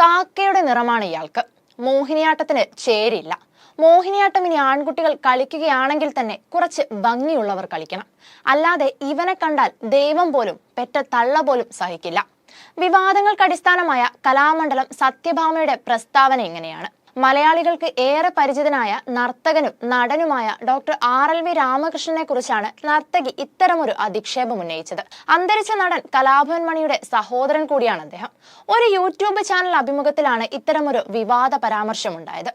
കാക്കയുടെ നിറമാണ് ഇയാൾക്ക്. മോഹിനിയാട്ടത്തിന് ചേരില്ല മോഹിനിയാട്ടം ഇനി ആൺകുട്ടികൾ കളിക്കുകയാണെങ്കിൽ തന്നെ കുറച്ച് ഭംഗിയുള്ളവർ കളിക്കണം. അല്ലാതെ ഇവനെ കണ്ടാൽ ദൈവം പോലും പെറ്റ തള്ള പോലും സഹിക്കില്ല. വിവാദങ്ങൾക്ക് അടിസ്ഥാനമായ കലാമണ്ഡലം സത്യഭാമയുടെ പ്രസ്താവന ഇങ്ങനെയാണ്. മലയാളികൾക്ക് ഏറെ പരിചിതനായ നർത്തകനും നടനുമായ ഡോക്ടർ ആർ എൽ വി രാമകൃഷ്ണനെ കുറിച്ചാണ് നർത്തകി ഇത്തരമൊരു അധിക്ഷേപം ഉന്നയിച്ചത്. അന്തരിച്ച നടൻ കലാഭവൻ മണിയുടെ സഹോദരൻ കൂടിയാണ് അദ്ദേഹം. ഒരു യൂട്യൂബ് ചാനൽ അഭിമുഖത്തിലാണ് ഇത്തരമൊരു വിവാദ പരാമർശമുണ്ടായത്.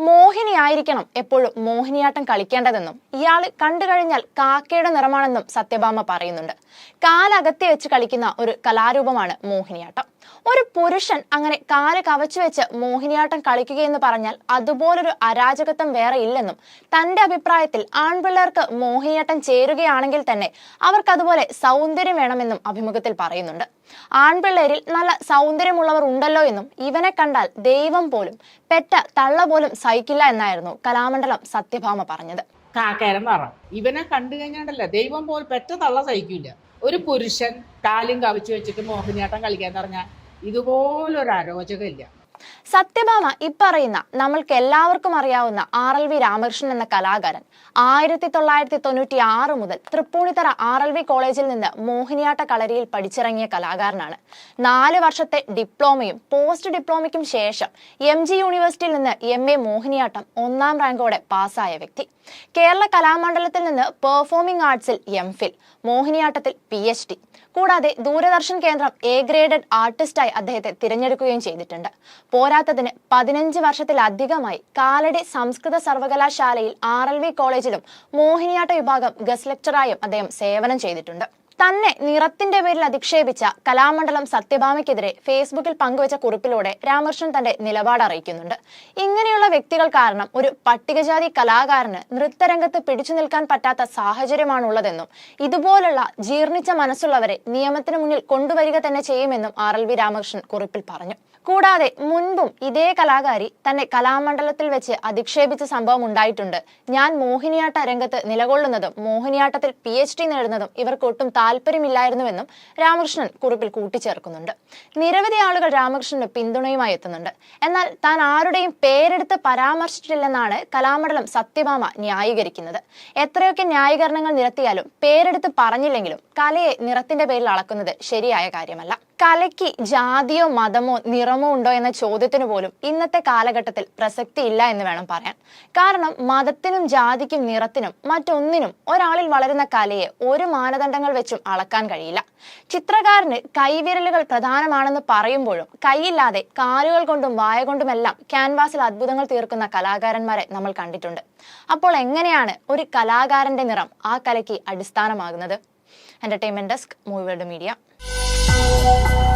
മോഹിനി ആയിരിക്കണം എപ്പോഴും മോഹിനിയാട്ടം കളിക്കേണ്ടതെന്നും ഇയാൾ കണ്ടു കഴിഞ്ഞാൽ കാക്കയുടെ നിറമാണെന്നും സത്യഭാമ പറയുന്നുണ്ട്. കാലകത്തി വെച്ച് കളിക്കുന്ന ഒരു കലാരൂപമാണ് മോഹിനിയാട്ടം. ഒരു പുരുഷൻ അങ്ങനെ കാൽ കവച്ചു വെച്ച് മോഹിനിയാട്ടം കളിക്കുകയെന്ന് പറഞ്ഞാൽ അതുപോലൊരു അരാജകത്വം വേറെ ഇല്ലെന്നും തന്റെ അഭിപ്രായത്തിൽ ആൺപിള്ളേർക്ക് മോഹിനിയാട്ടം ചേരുകയാണെങ്കിൽ തന്നെ അവർക്കതുപോലെ സൗന്ദര്യം വേണമെന്നും അഭിമുഖത്തിൽ പറയുന്നുണ്ട്. ആൺപിള്ളേരിൽ നല്ല സൗന്ദര്യമുള്ളവർ ഉണ്ടല്ലോ എന്നും ഇവനെ കണ്ടാൽ ദൈവം പോലും പെറ്റ തള്ള പോലും സഹിക്കില്ല എന്നായിരുന്നു കലാമണ്ഡലം സത്യഭാമ പറഞ്ഞത്. പറ. ഇവനെ കണ്ടു കഴിഞ്ഞാണ്ടല്ല ദൈവം പോലും പെറ്റ തള്ള സഹിക്കില്ല ഒരു പുരുഷൻ കാലും കവിച്ചു വെച്ചിട്ട് മോഹിനിയാട്ടം കളിക്കാൻ പറഞ്ഞാൽ ഇതുപോലൊരു അരോചകമില്ല. സത്യഭാമ ഇപ്പറയുന്ന നമ്മൾക്ക് എല്ലാവർക്കും അറിയാവുന്ന ആർ എൽ വി രാമകൃഷ്ണൻ എന്ന കലാകാരൻ ആയിരത്തി തൊള്ളായിരത്തി തൊണ്ണൂറ്റി ആറ് മുതൽ തൃപ്പൂണിത്തറ ആർ എൽ വി കോളേജിൽ നിന്ന് മോഹിനിയാട്ട കളരിയിൽ പഠിച്ചിറങ്ങിയ കലാകാരനാണ്. നാല് വർഷത്തെ ഡിപ്ലോമയും പോസ്റ്റ് ഡിപ്ലോമയ്ക്കും ശേഷം എം ജി യൂണിവേഴ്സിറ്റിയിൽ നിന്ന് എം എ മോഹിനിയാട്ടം ഒന്നാം റാങ്കോടെ പാസ്സായ വ്യക്തി. കേരള കലാമണ്ഡലത്തിൽ നിന്ന് പെർഫോമിംഗ് ആർട്സിൽ എം ഫിൽ മോഹിനിയാട്ടത്തിൽ പി എച്ച് ഡി. കൂടാതെ ദൂരദർശൻ കേന്ദ്രം എ ഗ്രേഡഡ് ആർട്ടിസ്റ്റായി അദ്ദേഹത്തെ തിരഞ്ഞെടുക്കുകയും ചെയ്തിട്ടുണ്ട്. പോരാത്തതിന് പതിനഞ്ച് വർഷത്തിലധികമായി കാലടി സംസ്കൃത സർവകലാശാലയിൽ ആർ കോളേജിലും മോഹിനിയാട്ട വിഭാഗം ഗസ്റ്റ് ലെക്ചറായും അദ്ദേഹം സേവനം ചെയ്തിട്ടുണ്ട്. തന്നെ നിറത്തിന്റെ പേരിൽ അധിക്ഷേപിച്ച കലാമണ്ഡലം സത്യഭാമയ്ക്കെതിരെ ഫേസ്ബുക്കിൽ പങ്കുവച്ച കുറിപ്പിലൂടെ രാമകൃഷ്ണൻ തന്റെ നിലപാട് അറിയിക്കുന്നുണ്ട്. ഇങ്ങനെയുള്ള വ്യക്തികൾ കാരണം ഒരു പട്ടികജാതി കലാകാരന് നൃത്തരംഗത്ത് പിടിച്ചു നിൽക്കാൻ പറ്റാത്ത സാഹചര്യമാണുള്ളതെന്നും ഇതുപോലുള്ള ജീർണിച്ച മനസ്സുള്ളവരെ നിയമത്തിന് മുന്നിൽ കൊണ്ടുവരിക തന്നെ ചെയ്യുമെന്നും ആർ എൽ വി രാമകൃഷ്ണൻ കുറിപ്പിൽ പറഞ്ഞു. കൂടാതെ മുൻപും ഇതേ കലാകാരി തന്നെ കലാമണ്ഡലത്തിൽ വെച്ച് അധിക്ഷേപിച്ച സംഭവം ഉണ്ടായിട്ടുണ്ട്. ഞാൻ മോഹിനിയാട്ട രംഗത്ത് നിലകൊള്ളുന്നതും മോഹിനിയാട്ടത്തിൽ പി എച്ച് ഡി നേടുന്നതും ഇവർക്ക് ഒട്ടും താല്പര്യമില്ലായിരുന്നുവെന്നും രാമകൃഷ്ണൻ കുറിപ്പിൽ കൂട്ടിച്ചേർക്കുന്നുണ്ട്. നിരവധി ആളുകൾ രാമകൃഷ്ണന് പിന്തുണയുമായി എത്തുന്നുണ്ട്. എന്നാൽ താൻ ആരുടെയും പേരെടുത്ത് പരാമർശിച്ചിട്ടില്ലെന്നാണ് കലാമണ്ഡലം സത്യഭാമ ന്യായീകരിക്കുന്നത്. എത്രയൊക്കെ ന്യായീകരണങ്ങൾ നിരത്തിയാലും പേരെടുത്ത് പറഞ്ഞില്ലെങ്കിലും കലയെ നിറത്തിന്റെ പേരിൽ അളക്കുന്നത് ശരിയായ കാര്യമല്ല. കലയ്ക്ക് ജാതിയോ മതമോ നിറമോ ഉണ്ടോ എന്ന ചോദ്യത്തിന് പോലും ഇന്നത്തെ കാലഘട്ടത്തിൽ പ്രസക്തി ഇല്ല എന്ന് വേണം പറയാൻ. കാരണം മതത്തിനും ജാതിക്കും നിറത്തിനും മറ്റൊന്നിനും ഒരാളിൽ വളരുന്ന കലയെ ഒരു മാനദണ്ഡങ്ങൾ വെച്ചും അളക്കാൻ കഴിയില്ല. ചിത്രകാരന് കൈവിരലുകൾ പ്രധാനമാണെന്ന് പറയുമ്പോഴും കൈയില്ലാതെ കാലുകൾ കൊണ്ടും വായ കൊണ്ടുമെല്ലാം ക്യാൻവാസിൽ അത്ഭുതങ്ങൾ തീർക്കുന്ന കലാകാരന്മാരെ നമ്മൾ കണ്ടിട്ടുണ്ട്. അപ്പോൾ എങ്ങനെയാണ് ഒരു കലാകാരന്റെ നിറം ആ കലയ്ക്ക് അടിസ്ഥാനമാകുന്നത്? Entertainment desk movie world media Música